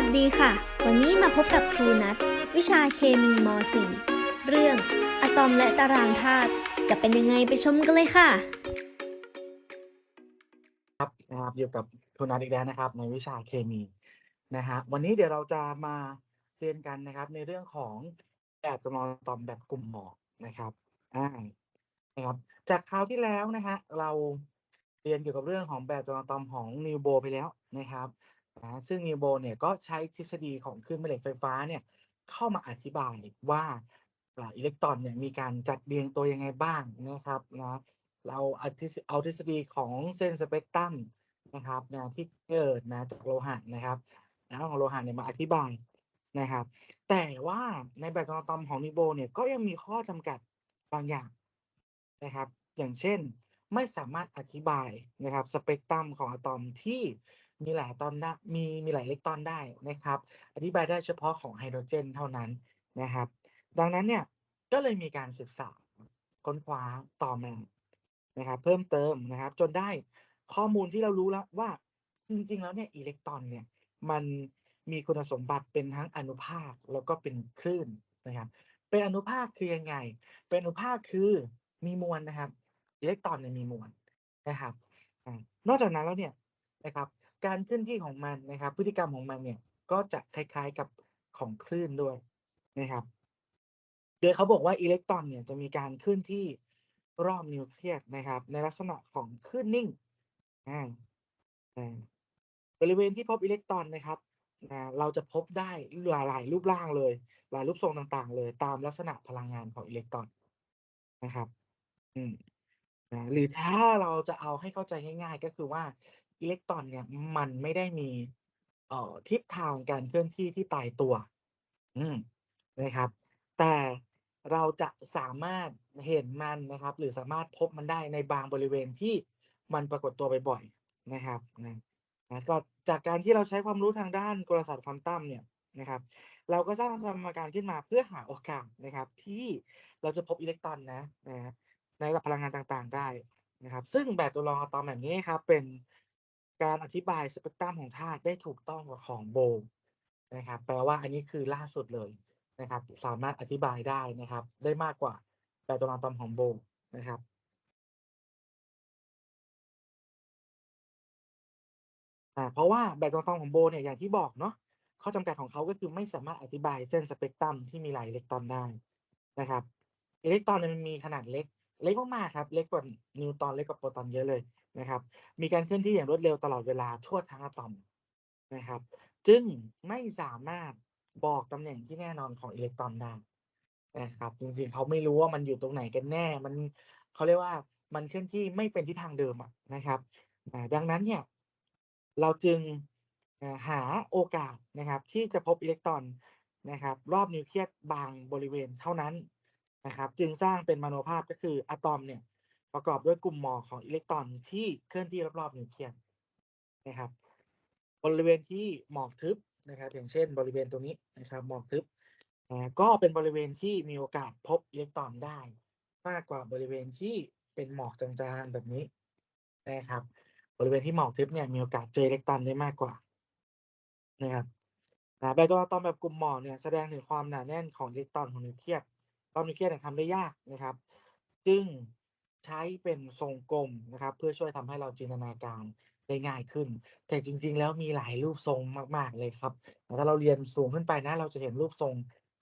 วัสดีค่ะ วันนี้มาพบกับครูนัทวิชาเคมีม .4 เรื่องอะตอมและตารางธาตุจะเป็นยังไงไปชมกันเลยค่ะ ครับนะครับอยู่กับคุณนัทอีกแล้วนะครับ ในวิชาเคมีนะฮะวันนี้เดี๋ยวเราจะมาเรียนกันนะครับ ในเรื่องของแบบจำลองอะตอมแบบกลุ่มหมอกนะครับอ่านะครับจากคราวที่แล้วนะฮะเราเรียนเกี่ยวกับเรื่องของแบบจำลองอะตอมของนิวโบไปแล้วนะครับ นะซึ่งนิวโบเนี่ยก็ใช้ทฤษฎีของคลื่นแม่เหล็กไฟฟ้าเนี่ยเข้ามาอธิบายว่าอิเล็กตรอนเนี่ยมีการจัดเรียงตัวยังไงบ้างนะครับนะเราเอาทฤษฎีของเส้นสเปกตรัมนะครับนะที่เกิดนะจากโลหะนะครับนะของโลหะเนี่ยมาอธิบายนะครับ แต่ว่าในแบบอะตอมของนิโบเนี่ยก็ยังมีข้อจำกัดบางอย่างนะครับ อย่างเช่นไม่สามารถอธิบายนะครับสเปกตรัมของอะตอมที่ มีหลายตอมได้มีมีหลายอิเล็กตรอนได้นะครับ อธิบายได้เฉพาะของไฮโดรเจนเท่านั้นนะครับ ดังนั้นเนี่ยก็เลยมีการศึกษาค้นคว้าต่อมานะครับ เพิ่มเติมนะครับ จนได้ข้อมูลที่เรารู้แล้วว่าจริง ๆ แล้วเนี่ยอิเล็กตรอนเนี่ยมันมีคุณสมบัติเป็นทั้งอนุภาคแล้วก็เป็นคลื่นนะครับ เป็นอนุภาคคือยังไง เป็นอนุภาคคือมีมวลนะครับ อิเล็กตรอนเนี่ยมีมวลนะครับ นอกจากนั้นแล้วเนี่ยนะครับ การเคลื่อนที่ของมันนะครับ พฤติกรรมของมันเนี่ยก็จะคล้ายๆกับของคลื่นด้วยนะครับ โดยเขาบอกว่าอิเล็กตรอนเนี่ยจะมีการเคลื่อนที่รอบนิวเคลียสนะครับ ในลักษณะของคลื่นนิ่งอ่าอ่าบริเวณที่พบอิเล็กตรอนนะครับเราจะพบได้หลายรูปร่างเลย หลายรูปทรงต่างๆ เลย ตามลักษณะพลังงานของอิเล็กตรอนนะครับ อืมนะหรือถ้าเราจะเอาให้เข้าใจง่าย ๆ ก็คือว่า อิเล็กตรอนเนี่ยมันไม่ได้มีเอ่อทิศทางการเคลื่อนที่ที่ตายตัว อืมนะครับ แต่เราจะสามารถเห็นมันนะครับ หรือสามารถพบมันได้ในบางบริเวณที่มันปรากฏตัวบ่อยๆนะครับนะนะก็จากการที่เราใช้ความรู้ทางด้านกลศาสตร์ควอนตัมเนี่ยนะครับ เราก็สร้างสมการขึ้นมาเพื่อหาโอกาสนะครับ ที่เราจะพบอิเล็กตรอนนะนะในระดับพลังงานต่างๆ ได้นะครับ ซึ่งแบบตัวรองอะตอมแบบนี้ครับเป็น การอธิบายสเปกตรัมของธาตุได้ถูกต้องกว่าของโบว์นะครับ แปลว่าอันนี้คือล่าสุดเลยนะครับ สามารถอธิบายได้นะครับ ได้มากกว่าแบบตัวรองตอมของโบว์นะครับอ่าเพราะว่าแบบตัวรองตอมของโบว์เนี่ยอย่างที่บอกเนาะข้อจำกัดของเขาก็คือไม่สามารถอธิบายเส้นสเปกตรัมที่มีหลายอิเล็กตรอนได้นะครับอิเล็กตรอนเนี่ยมันมีขนาดเล็ก เล็กมากๆครับ เล็กกว่านิวตรอนเล็กกว่าโปรตอนเยอะเลย นะครับ มีการเคลื่อนที่อย่างรวดเร็วตลอดเวลาทั่วทั้งอะตอมนะครับ จึงไม่สามารถบอกตำแหน่งที่แน่นอนของอิเล็กตรอนได้นะครับ จริงๆเขาไม่รู้ว่ามันอยู่ตรงไหนกันแน่ มันเขาเรียกว่ามันเคลื่อนที่ไม่เป็นทิศทางเดิมนะครับ ดังนั้นเนี่ย เราจึงหาโอกาสนะครับ ที่จะพบอิเล็กตรอนนะครับ รอบนิวเคลียสบางบริเวณเท่านั้นนะครับ จึงสร้างเป็นมโนภาพก็คืออะตอมเนี่ย ประกอบด้วยกลุ่มหมอกของอิเล็กตรอนที่เคลื่อนที่รอบๆนิวเคลียสนะครับ บริเวณที่หมอกทึบนะครับ อย่างเช่น บริเวณตรงนี้นะครับ หมอกทึบก็เป็นบริเวณที่มีโอกาสพบอิเล็กตรอนได้ มากกว่าบริเวณที่เป็นหมอกจางๆแบบนี้นะครับ บริเวณที่หมอกทึบเนี่ยมีโอกาสเจออิเล็กตรอนได้มากกว่านะครับนะแบบตัวอะตอมแบบกลุ่มหมอกเนี่ยแสดงถึงความหนาแน่นของอิเล็กตรอนของนิวเคลียสรอบนิวเคลียสเนี่ยทำได้ยากนะครับ จึง ใช้เป็นทรงกลมนะครับ เพื่อช่วยทำให้เราจินตนาการได้ง่ายขึ้น แต่จริง ๆ แล้วมีหลายรูปทรงมาก ๆ เลยครับ ถ้าเราเรียนสูงขึ้นไปนะ เราจะเห็นรูปทรง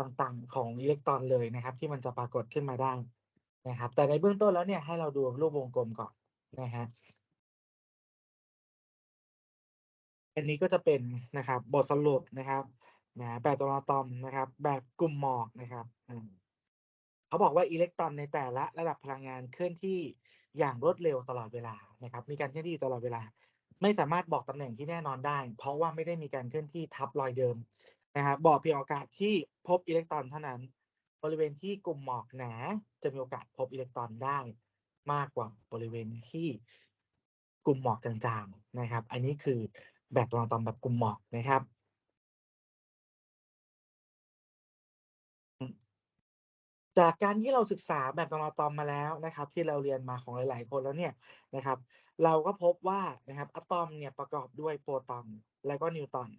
ต่างๆ ของอิเล็กตรอนเลยนะครับ ที่มันจะปรากฏขึ้นมาได้นะครับ แต่ในเบื้องต้นแล้วเนี่ยให้เราดูรูปวงกลมก่อนนะฮะอันนี้ก็จะเป็นนะครับบทสรุปนะครับนะแบบตัวอะตอมนะครับ แบบกลุ่มหมอกนะครับ เขาบอกว่าอิเล็กตรอนในแต่ละระดับพลังงานเคลื่อนที่อย่างรวดเร็วตลอดเวลานะครับ มีการเคลื่อนที่อยู่ตลอดเวลา ไม่สามารถบอกตำแหน่งที่แน่นอนได้ เพราะว่าไม่ได้มีการเคลื่อนที่ทับรอยเดิมนะครับบอกเพียงโอกาสที่พบอิเล็กตรอนเท่านั้น บริเวณที่กลุ่มหมอกหนาจะมีโอกาสพบอิเล็กตรอนได้มากกว่าบริเวณที่กลุ่มหมอกจางๆนะครับ อันนี้คือแบบตัวอะตอมแบบกลุ่มหมอกนะครับ จากการที่เราศึกษาแบบตัวอตอมมาแล้วนะครับ ที่เราเรียนมาของหลาย ๆ คนแล้วเนี่ยนะครับ เราก็พบว่านะครับอะตอมเนี่ยประกอบด้วยโปรตอนและก็นิวตอน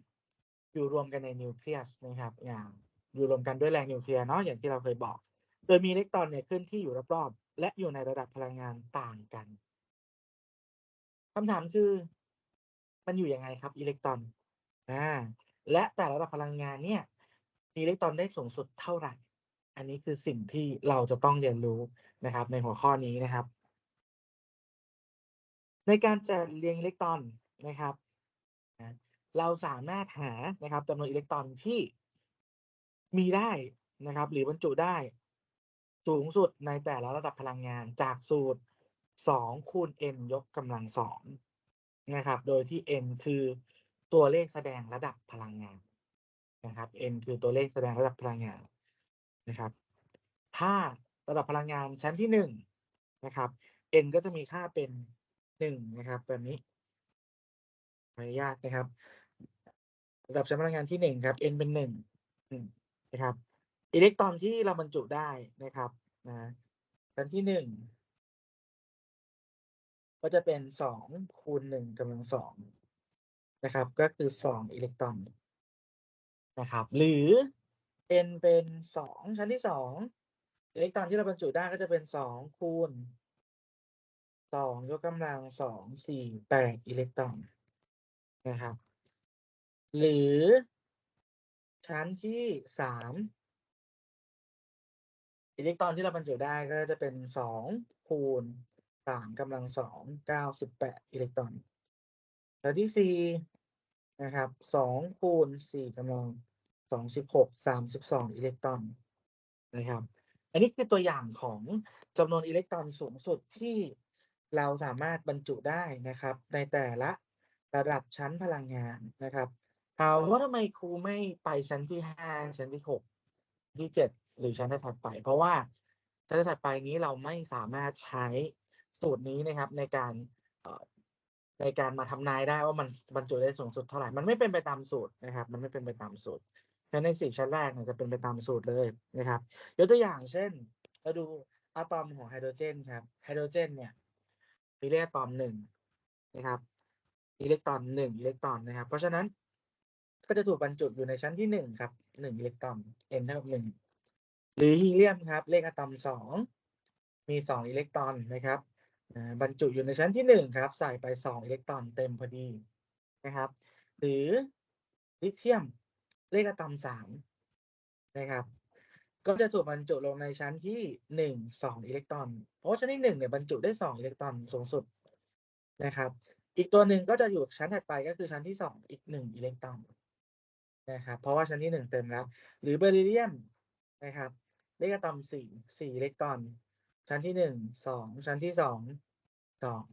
อยู่รวมกันในนิวเคลียสนะครับอย่างอยู่รวมกันด้วยแรงนิวเคลียร์เนาะอย่างที่เราเคยบอก โดยมีอิเล็กตรอนเนี่ยเคลื่อนที่อยู่รอบๆและอยู่ในระดับพลังงานต่างกันคำถามคือ มันอยู่ยังไงครับอิเล็กตรอนอ่าและแต่ละระดับพลังงานเนี่ยมีอิเล็กตรอนได้สูงสุดเท่าไหร่ อันนี้คือสิ่งที่เราจะต้องเรียนรู้นะครับ ในหัวข้อนี้นะครับ ในการจัดเรียงอิเล็กตรอนนะครับเราสามารถหานะครับจำนวนอิเล็กตรอนที่มีได้นะครับ หรือบรรจุได้สูงสุดในแต่ละระดับพลังงานจากสูตร 2 คูณ n ยกกำลังสองนะครับ โดยที่ n คือตัวเลขแสดงระดับพลังงานนะครับ n คือตัวเลขแสดงระดับพลังงาน นะครับ ถ้าระดับพลังงานชั้นที่หนึ่งนะครับ n ก็จะมีค่าเป็นหนึ่งนะครับแบบนี้ขออนุญาตนะครับ ระดับชั้นพลังงานที่หนึ่งครับ n เป็นหนึ่งนะครับอิเล็กตรอนที่เราบรรจุได้นะครับนะชั้นที่หนึ่งก็จะเป็นสองคูณหนึ่งกำลังสองนะครับ ก็คือสองอิเล็กตรอนนะครับ หรือ n เป็นสองชั้นที่สองอิเล็กตรอนที่เราบรรจุได้ก็จะเป็นสองคูณสองยกกำลังสองสี่แปดอิเล็กตรอนนะครับ หรือชั้นที่สามอิเล็กตรอนที่เราบรรจุได้ก็จะเป็นสองคูณสามกำลังสองเก้าสิบแปดอิเล็กตรอนชั้นที่สี่นะครับสองคูณสี่กำลัง สองสิบหกสามสิบสองอิเล็กตรอนนะครับ อันนี้คือตัวอย่างของจำนวนอิเล็กตรอนสูงสุดที่เราสามารถบรรจุได้นะครับ ในแต่ละระดับชั้นพลังงานนะครับถามว่าทำไมครูไม่ไปชั้นที่ห้าชั้นที่หกที่เจ็ดหรือชั้นถัดไป เพราะว่าชั้นถัดไปนี้เราไม่สามารถใช้สูตรนี้นะครับ ในการในการมาทำนายได้ว่ามันบรรจุได้สูงสุดเท่าไหร่ มันไม่เป็นไปตามสูตรนะครับ มันไม่เป็นไปตามสูตร ฉะนั้นในสี่ชั้นแรกเนี่ยจะเป็นไปตามสูตรเลยนะครับยกตัวอย่างเช่น เราดูอะตอมของไฮโดรเจนครับไฮโดรเจนเนี่ยมีเลขอะตอมหนึ่งนะครับอิเล็กตรอนหนึ่งอิเล็กตรอนนะครับ เพราะฉะนั้นก็จะถูกบรรจุอยู่ในชั้นที่หนึ่งครับหนึ่งอิเล็กตรอน n เท่ากับหนึ่งหรือฮีเลียมครับ เลขอะตอมสองมีสองอิเล็กตรอนนะครับบรรจุอยู่ในชั้นที่หนึ่งครับ ใส่ไปสองอิเล็กตรอนเต็มพอดีนะครับ หรือลิเธียม เลขอะตอมสามนะครับ ก็จะถูกบรรจุลงในชั้นที่หนึ่งสองอิเล็กตรอน เพราะว่าชั้นที่หนึ่งเนี่ยบรรจุได้สองอิเล็กตรอนสูงสุดนะครับ อีกตัวหนึ่งก็จะอยู่ชั้นถัดไปก็คือชั้นที่สองอีกหนึ่งอิเล็กตรอนนะครับ เพราะว่าชั้นที่หนึ่งเต็มแล้ว หรือเบอริเลียมนะครับเลขอะตอมสี่สี่อิเล็กตรอน ชั้นที่หนึ่งสองชั้นที่สองสอง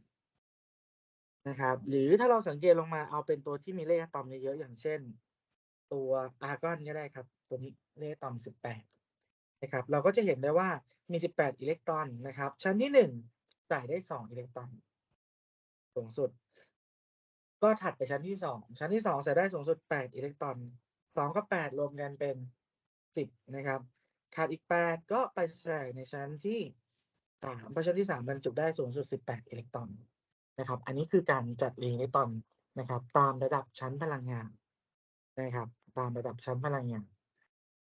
นะครับ หรือถ้าเราสังเกตลงมาเอาเป็นตัวที่มีเลขอะตอมเยอะๆอย่างเช่น ตัวอาร์กอนก็ได้ครับ ตัวนี้เลขตอมสิบแปดนะครับ เราก็จะเห็นได้ว่ามีสิบแปดอิเล็กตรอนนะครับ ชั้นที่หนึ่งใส่ได้สองอิเล็กตรอน สูงสุด ก็ถัดไปชั้นที่สองชั้นที่สองใส่ได้สูงสุดแปดอิเล็กตรอนสองกับแปดรวมกันเป็นสิบนะครับขาดอีกแปดก็ไปใส่ในชั้นที่สามเพราะชั้นที่สามบรรจุได้สูงสุดสิบแปดอิเล็กตรอนนะครับ อันนี้คือการจัดเรียงอิเล็กตรอนนะครับ ตามระดับชั้นพลังงานนะครับ ตามระดับชั้นพลังงาน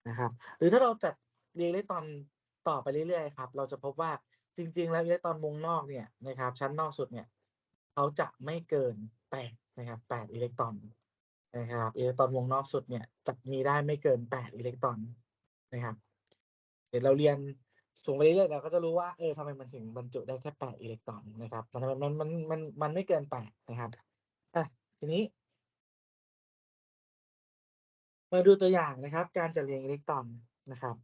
นะครับ หรือถ้าเราจัดเรียงอิเล็กตรอนต่อไปเรื่อยๆครับ เราจะพบว่าจริง ๆ แล้วอิเล็กตรอนวงนอกเนี่ยนะครับ ชั้นนอกสุดเนี่ยเขาจะไม่เกินแปดนะครับแปดอิเล็กตรอนนะครับอิเล็กตรอนวงนอกสุดเนี่ยจะมีได้ไม่เกินแปดอิเล็กตรอนนะครับ เดี๋ยวเราเรียนสูงไปเรื่อยๆเราก็จะรู้ว่าเออทำไมมันถึงบรรจุได้แค่แปดอิเล็กตรอนนะครับมันมันมันมันมันไม่เกินแปดนะครับอะทีนี้ มาดูตัวอย่างนะครับ การจัดเรียงอิเล็กตรอนนะครับ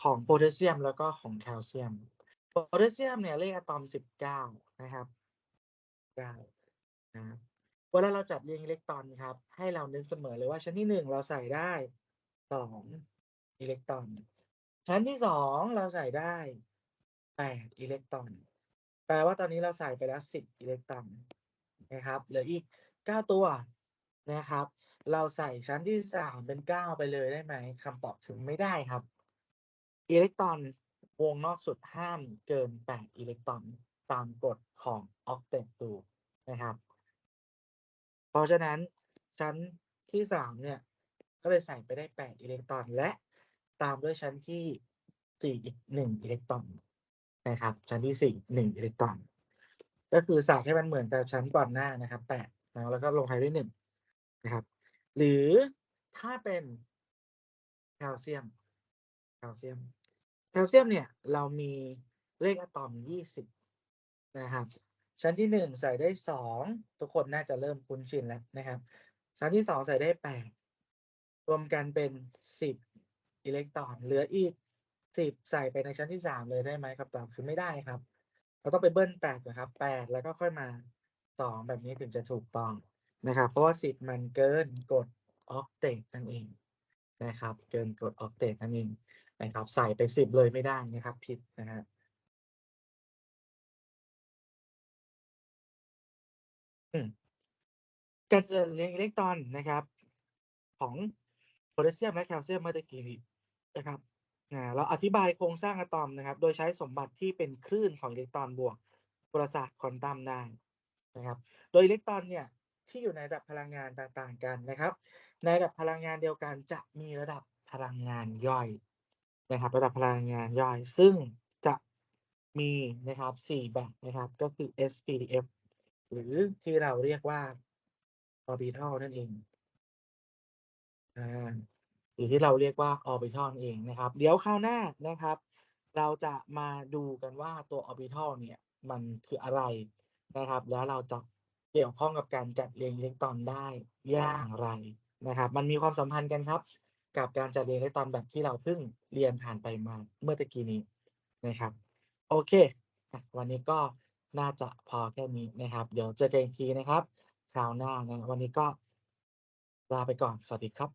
ของโพแทสเซียมแล้วก็ของแคลเซียมโพแทสเซียมเนี่ยเลขอะตอมสิบเก้านะครับเก้านะเวลาเราจัดเรียงอิเล็กตรอนครับ ให้เรานึกเสมอเลยว่าชั้นที่หนึ่งเราใส่ได้สองอิเล็กตรอน ชั้นที่สองเราใส่ได้แปดอิเล็กตรอน แปลว่าตอนนี้เราใส่ไปแล้วสิบอิเล็กตรอนนะครับเหลืออีกเก้าตัว นะครับ เราใส่ชั้นที่สามเป็นเก้าไปเลยได้ไหมคำตอบคือไม่ได้ครับ อิเล็กตรอนวงนอกสุดห้ามเกิน8อิเล็กตรอนตามกฎของ Octet Rule นะครับ เพราะฉะนั้นชั้นที่สามเนี่ย ก็เลยใส่ไปได้แปดอิเล็กตรอน และตามด้วยชั้นที่สี่อีกหนึ่งอิเล็กตรอนนะครับ ชั้นที่สี่หนึ่งอิเล็กตรอน ก็คือใส่ให้มันเหมือนกับชั้นก่อนหน้านะครับแปดแล้วก็ลงท้ายด้วยหนึ่ง นะครับ หรือถ้าเป็นแคลเซียมแคลเซียมแคลเซียมเนี่ยเรามีเลขอะตอมยี่สิบนะครับ ชั้นที่หนึ่งใส่ได้สองทุกคนน่าจะเริ่มคุ้นชินแล้วนะครับ ชั้นที่สองใส่ได้แปดรวมกันเป็นสิบอิเล็กตรอน เหลืออีกสิบใส่ไปในชั้นที่สามเลยได้ไหมครับตอบคือไม่ได้ครับ เราต้องไปเบิ้ลแปดก่อนครับแปดแล้วก็ค่อยมาสองแบบนี้ถึงจะถูกต้อง นะครับ เพราะว่าสิบมันเกินกฎออกเตตนั่นเองนะครับ เกินกฎออกเตตนั่นเองนะครับ ใส่ไปสิบเลยไม่ได้นะครับ ผิดนะฮะอืมการจะเรียงอิเล็กตรอนนะครับ ของโพแทสเซียมและแคลเซียมเมื่อตะกี้นี้นะครับเราอธิบายโครงสร้างอะตอมนะครับ โดยใช้สมบัติที่เป็นคลื่นของอิเล็กตรอนบวกกลศาสตร์ควอนตัมได้นะครับ โดยอิเล็กตรอนเนี่ย ที่อยู่ในระดับพลังงานต่างๆกันนะครับ ในระดับพลังงานเดียวกันจะมีระดับพลังงานย่อยนะครับ ระดับพลังงานย่อย ซึ่งจะมีนะครับสี่แบบนะครับ ก็คือ SPDF หรือที่เราเรียกว่า orbital นั่นเองอ่าหรือที่เราเรียกว่า orbital นั่นเองนะครับ เดี๋ยวคราวหน้านะครับ เราจะมาดูกันว่าตัว orbital เนี่ยมันคืออะไรนะครับ แล้วเราจะ เกี่ยวข้องกับการจัดเรียงอิเล็กตรอนได้อย่างไรนะครับ มันมีความสัมพันธ์กันครับ กับการจัดเรียงอิเล็กตรอนแบบที่เราเพิ่งเรียนผ่านไปมาเมื่อตะกี้นี้นะครับ โอเค วันนี้ก็น่าจะพอแค่นี้นะครับ เดี๋ยวเจอกันอีกทีนะครับ คราวหน้านะวันนี้ก็ลาไปก่อน สวัสดีครับ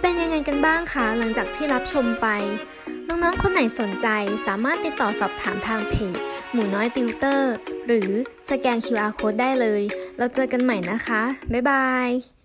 เป็นยังไงกันบ้างคะหลังจากที่รับชมไป น้องๆ คนไหนสนใจสามารถติดต่อสอบถามทางเพจ หมูน้อยติวเตอร์ หรือสแกน QR Code ได้เลย เราเจอกันใหม่นะคะ บ๊ายบาย